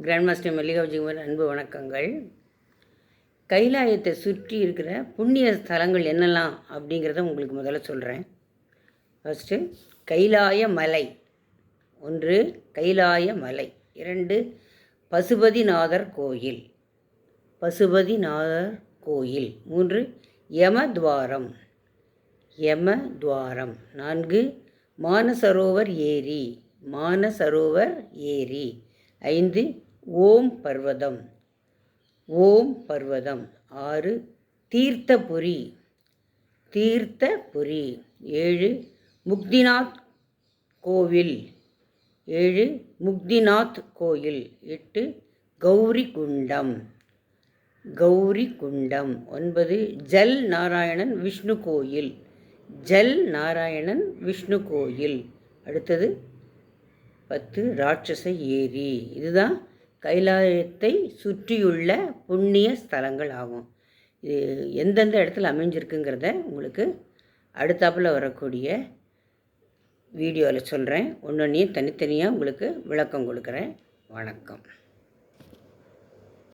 Grand master Mallika அன்பு வணக்கங்கள். கைலாயத்தை சுற்றி இருக்கிற புண்ணிய ஸ்தலங்கள் என்னெல்லாம் அப்படிங்கிறத உங்களுக்கு முதல்ல சொல்கிறேன் ஃபஸ்ட்டு கைலாய மலை. ஒன்று கைலாய மலை. இரண்டு பசுபதிநாதர் கோயில். பசுபதிநாதர் கோயில். மூன்று யமத்வாரம். யமத்வாரம். நான்கு மானசரோவர் ஏரி. மானசரோவர் ஏரி. ஐந்து ஓம் பர்வதம். ஓம் பர்வதம். ஆறு தீர்த்தபுரி. தீர்த்தபுரி. ஏழு முக்திநாத் கோவில். ஏழு முக்திநாத் கோயில் எட்டு கௌரி குண்டம் கௌரி குண்டம் ஒன்பது ஜல் நாராயணன் விஷ்ணு கோயில். ஜல் நாராயணன் விஷ்ணு கோயில். அடுத்தது பத்து ராட்சச ஏரி. இதுதான் கைலாயத்தை சுற்றியுள்ள புண்ணிய ஸ்தலங்கள் ஆகும். இது எந்தெந்த இடத்துல அமைஞ்சிருக்குங்கிறத உங்களுக்கு அடுத்தாப்பில் வரக்கூடிய வீடியோவில் சொல்கிறேன் ஒன்று ஒன்றையும் தனித்தனியாக உங்களுக்கு விளக்கம் கொடுக்குறேன். வணக்கம்.